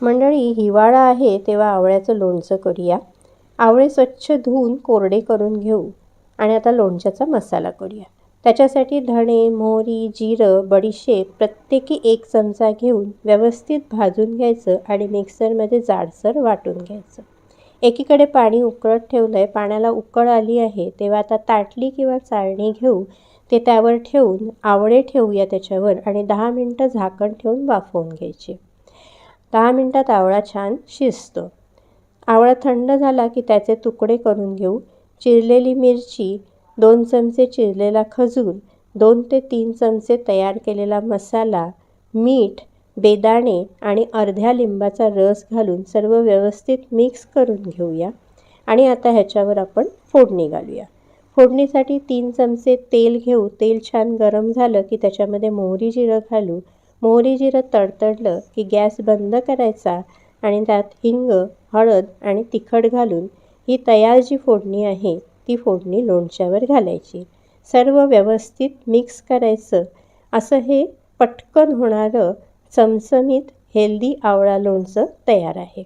मंडळी हिवाळा आहे तेव्हा आवळ्याचं लोणचं करूया. आवळे स्वच्छ धुवून कोरडे करून घेऊ आणि आता लोणच्याचा मसाला करूया. त्याच्यासाठी धणे मोहरी जिरं बडीशेप प्रत्येकी एक चमचा घेऊन व्यवस्थित भाजून घ्यायचं आणि मिक्सरमध्ये जाडसर वाटून घ्यायचं. एकीकडे पाणी उकळत ठेवलं आहे पाण्याला उकळ आली आहे. तेव्हा आता ताटली किंवा चाळणी घेऊ. ते त्यावर ठेवून आवळे ठेवूया त्याच्यावर आणि दहा मिनटं झाकण ठेवून वाफवून घ्यायचे. दहा मिनटात आवळा छान शिजतो. आवळा थंड झाला की त्याचे तुकडे करून घेऊ. चिरलेली मिरची दोन चमचे चिरलेला खजूर दोन ते तीन चमचे तयार केलेला मसाला मीठ बेदाणे आणि अर्ध्या लिंबाचा रस घालून सर्व व्यवस्थित मिक्स करून घेऊया. आणि आता ह्याच्यावर आपण फोडणी घालूया. फोडणीसाठी तीन चमचे तेल घेऊ. तेल छान गरम झालं की त्याच्यामध्ये मोहरी जिरं घालू. मोहरी जिरं तडतडलं की गॅस बंद करायचा आणि त्यात हिंग हळद आणि तिखट घालून ही तयार जी फोडणी आहे ती फोडणी लोणच्यावर घालायची. सर्व व्यवस्थित मिक्स करायचं. असं हे पटकन होणारं चमचमीत हेल्दी आवळा लोणचं तयार आहे.